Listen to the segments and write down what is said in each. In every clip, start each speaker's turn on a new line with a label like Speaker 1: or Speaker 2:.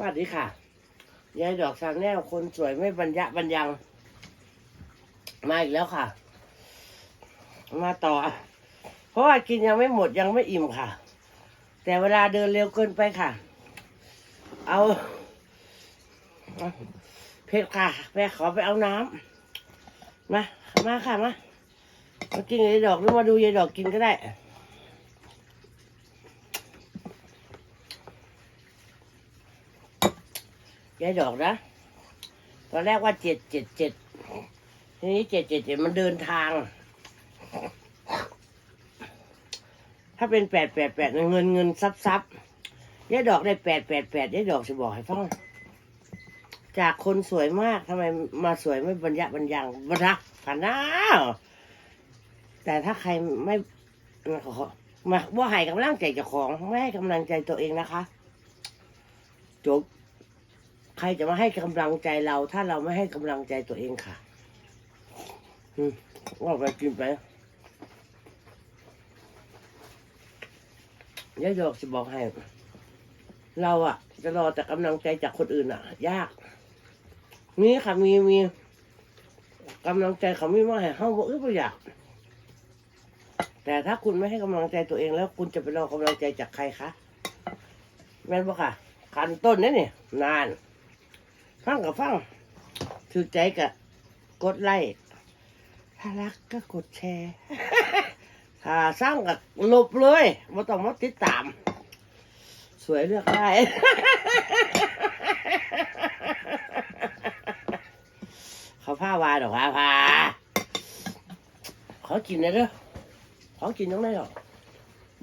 Speaker 1: สวัสดีค่ะ ยายดอกสางแนวคนสวยไม่บรรยะบรรยัง มาอีกแล้วค่ะ มาต่อ เพราะว่ากินยังไม่หมดยังไม่อิ่มค่ะ แต่เวลาเดินเร็วเกินไปค่ะ เอาเพชรค่ะแม่ขอไปเอาน้ำมา มาค่ะมามากินยายดอกหรือมาดูยายดอกกินก็ได้ ยายดอกนะตอนแรกว่าเจ็ดเจ็ดเจ็ดทีนี้เจ็ดเจ็ดเจ็ดมันเดินทาง ถ้าเป็นแปดแปดแปดเงินเงินซับซับยายดอกได้แปดแปดแปดยายดอกจะบอกให้ฟังจากคนสวยมากทำไมมาสวยไม่บรรยะบรรยังบรรักผ่านหน้าแต่ถ้าใครไม่มาขอมาว่าให้กำลังใจเจ้าของ ไม่ให้กำลังใจตัวเองนะคะ จบ ใครจะมาให้กำลังใจเรา ถ้าเราไม่ให้กำลังใจตัวเองค่ะอืมว่าไปกินไปยายกจะบอกให้ เราอะจะรอแต่กำลังใจจากคนอื่นอะยาก มีค่ะมีมีกำลังใจเขาไม่มาให้เฮาบ่อึบ่อยาก แต่ถ้าคุณไม่ให้กำลังใจตัวเองแล้ว คุณจะไปรอกำลังใจจากใครคะแม่นบ่ค่ะขันต้นนี่นี่นาน ฟังกับฟังถือใจกับกดไลค์ถ้ารักก็กดแชร์ถ้าสร้างกับลบเลยไม่ต้องมาติดตาม สวยเลือกได้เขาผ้าวายหรอกผ้าผ้าขอกินหนะเด้อขอกินต้องได้หรอก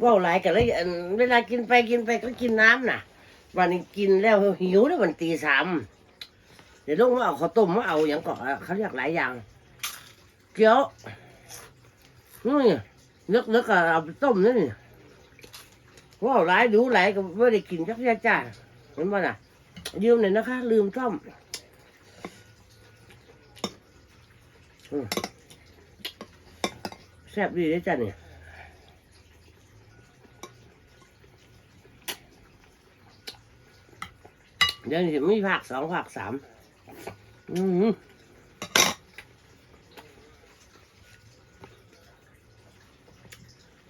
Speaker 1: ว่าวหลายกันเลยอันเวลากินไปกินไปก็กินน้ำน่ะ วันนี้กินแล้วหิวแล้วมันตีสาม เดี๋ยวลูกมาเอาข้าวต้มมาเอาอย่างก่อนเขาเรียกหลายอย่าง เกี๊ยวนี่นึกนึกก็เอาไปต้มนี่นี่ว้าวหลายดูหลายก็ไม่ได้กินจักรยาจ้าเห็นป่ะน่ะยืมหน่อยนะคะ ลืมต้มอืมแซ่บดีเลยจ้ะเนี่ยเดี๋ยวนี้มีผักสองผักสาม อืม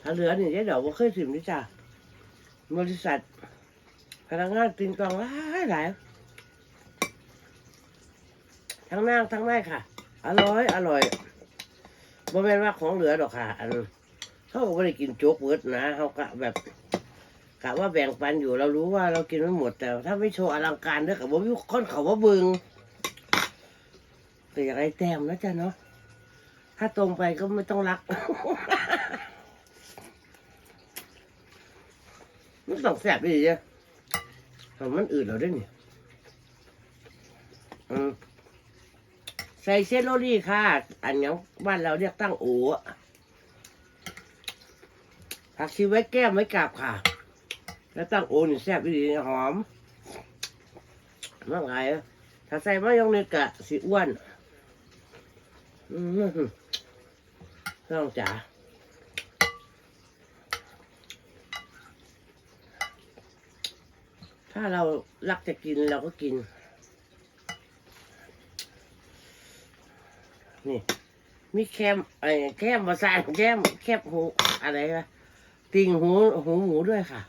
Speaker 1: ถ้าเหลือนี่เดี๋ยวว่าเคยสิมดิจ้ะบริษัท พนักงานติงตองหลายหลายทั้งนางทั้งนายค่ะ อร่อย อร่อยบ่แม่นว่าของเหลือดอกค่ะ อันเขาก็ไม่ได้กินโจ๊กเวิร์ดนะเขากะแบบกะว่าแบ่งปันอยู่เรารู้ว่าเรากินไม่หมดแต่ ถ้าไม่โชว์อลังการเด้อกับบ่มีคนเขาว่าบึง แต่อย่างไรแต้มนะจ๊ะเนาะถ้าตรงไปก็ไม่ต้องรักมันต้องแสบดีจ้ะทำมันอื่นเราด้วยนี่อืมใส่เซโรลี่ค่ะ อันนี้บ้านเราเรียกตั้งโออะผักชีไว้แก้มไว้กราบค่ะ แล้วตั้งโอนี่แซ่บดีหอมมากไงถ้าใส่มายองเนสกะสีอ้วน น้องจ๋าถ้าเรารักจะกินเราก็กิน นี่ มีแคมไอ้แคมมาใส่แคมแคบหูอะไรวะติ่งหูหูหมูด้วยค่ะ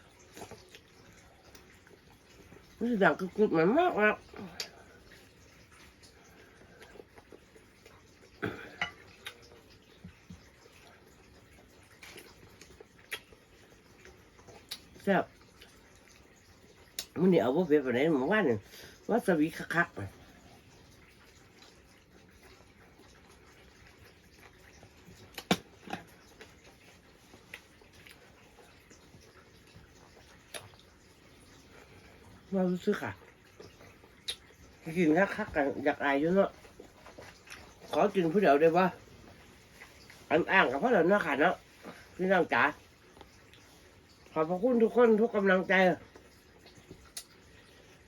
Speaker 1: รู้สึกดังกรุบๆเหมือนมากมาก แซ่บมันนี่เอาว่าเป็นแบบไหนหมู่านนี่วาซาบิคักๆว่ารู้สึกค่ะกินคักๆกันอยากอายอยู่เนาะขอกินผู้เดียวได้ปะอันอ่างกับพ่อเราเนาะค่ะเนาะพี่น้องจ๋า ขอบพระคุณทุกคนทุกกำลังใจ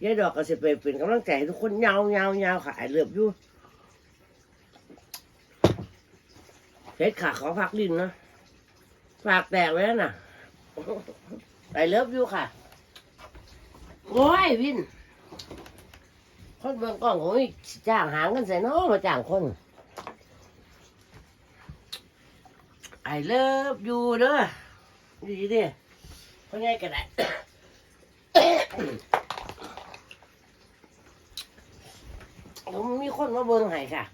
Speaker 1: ยายดอกก็จะไปเป็นกำลังใจให้ทุกคนยาวยาวยาวค่ะไอเลือบอยู่เพชรขาขอพักดินนะฝากแตกไว้แล้วนะไอเลิฟอยู่ค่ะ โอ้ยวิน คนเบิ่งกล้องผมนี่จ้างหาเงินใส่น้อมาจ้างคน I love you เด้อดีดิ เพราะไงก็ได้ผมมีคนมาเบิ่งให้ค่ะ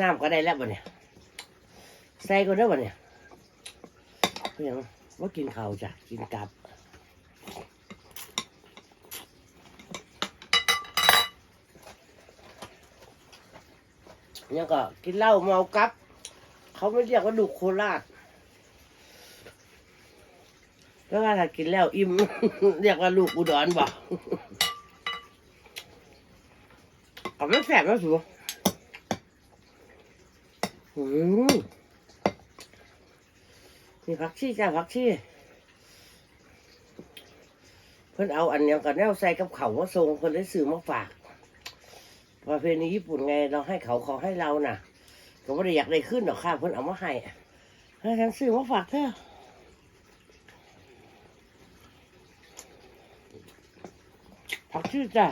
Speaker 1: น้ำก็ได้แล้วบ่เนี่ย ใส่ก็ได้บ่เนี่ยเพียงว่ากินข้าวจ้ะ กินกับเนี่ยก็กินเหล้าเมากับ เขาไม่เรียกว่าดุโคราช แล้วว่าถ้ากินแล้วอิ่ม เรียกว่าลูกอุดรบอกเอาไม่แสบแล้วสูอืมนี่ผักชีจ้าผักชีเพิ่นเอาอันเนี้ยกับแนวใส่กับเขาวมาส่งเพิ่นได้ซื้อมาฝากประเพณีญี่ปุ่นไงเราให้เขาขาให้เราน่ะ ก็ไม่ได้อยากได้ขึ้นหรอกค่ะเพิ่นเอามาให้ให้ฉันซื้อมาฝากเธอ ผักชื่อจ้ะ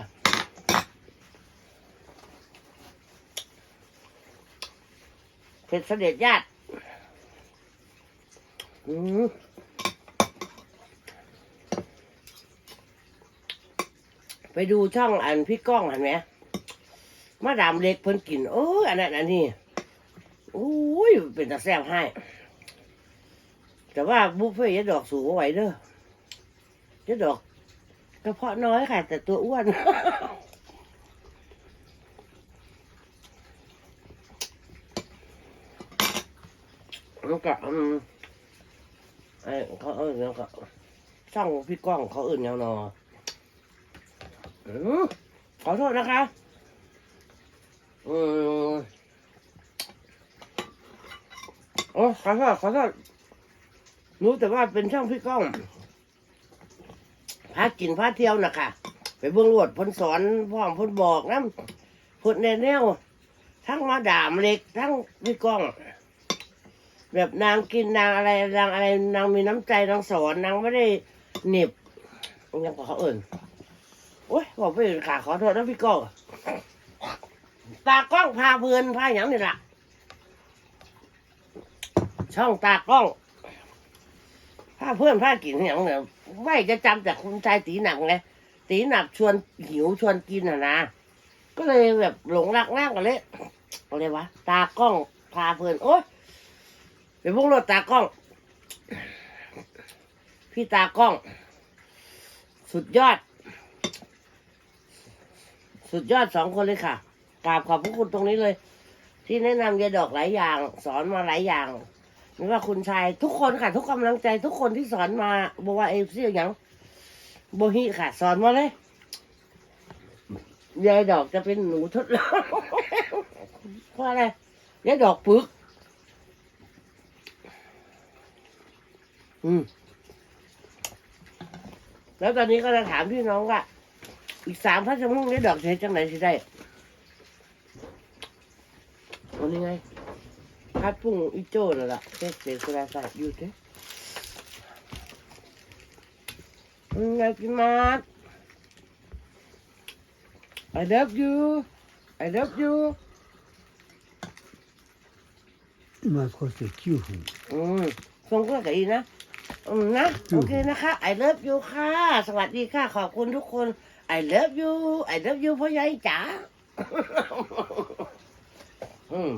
Speaker 1: เผ็ดเสด็จญาติอืมไปดูช่องอันพี่ก้องเห็นไหมมาดามเล็กเพิ่นกินโอ้ยอันนั้นอันนี้โอ้ยเป็นตาแซ่บให้ แต่ว่าบุฟเฟ่ต์ยดอกสูงไหวเด้อยะดอก กระเพาะน้อยค่ะ แต่ตัวอ้วน แล้วก็อืมไอ้เขาเอิ้นแล้วก็ช่องพี่ก้องเขาเอื่นแนวนออืมขอโทษนะคะอืมโอ้ขอโทษขอโทษรู้แต่ว่าเป็นช่องพี่ก้อง พากินพาเที่ยวนะคะไปเบื้องรวดพ้นสอนพ่อมพ้นบอกนะเพ้นแนแนวทั้งมาดามเล็กทั้งพี่ก้อง แบบนางกินนางอะไรนางอะไรนางมีน้ำใจนางสอนนางไม่ได้เหน็บยังก็เขาเอิ่นโอ้ยบอกไปอื่นค่ะขอโทษนะพี่ก้องตากล้องพาเพลินพาอย่างนี่แหละช่องตากล้อง พาเพื่อนพากินอย่างเนี่ยไม่จะจำแต่คุณชายตีหนักไงตีหนักชวนหิวชวนกินอะนะก็เลยแบบหลงรักนั่งกันเลยอะไรวะตากล้องพาเพลินโอ๊ยไปพวกรถตากล้อง พี่ตากล้อง สุดยอด สุดยอดสองคนเลยค่ะกราบขอบพระคุณตรงนี้เลย ที่แนะนำยาดอกหลายอย่าง สอนมาหลายอย่าง ไม่ว่าคุณชายทุกคนค่ะ ทุกกำลังใจทุกคนที่สอนมาบอกว่าเอฟซีอย่างโบฮีค่ะ สอนมาเลยยายดอกจะเป็นหนูทดลองเพราะอะไรยายดอกปึก อืม แล้วตอนนี้ก็จะถามพี่น้องว่าอีกสามพันชั่วโมงนี้ดอกจะเฮ็ดจังไหนสิได้วันนี้ไง พัดปุ้งอีโจ้แล้วล่ะเทสเสสุราศาสตร์อยู่เด้อืมอยากกินมาด I love you I love you
Speaker 2: 今こうして9分。
Speaker 1: อืมส่งก็กับอีนะ อืมนะ โอเคนะคะ I love you ค่ะ สวัสดีค่ะ ขอบคุณทุกคน I love you I love you พ่อใหญ่จ๋า อืม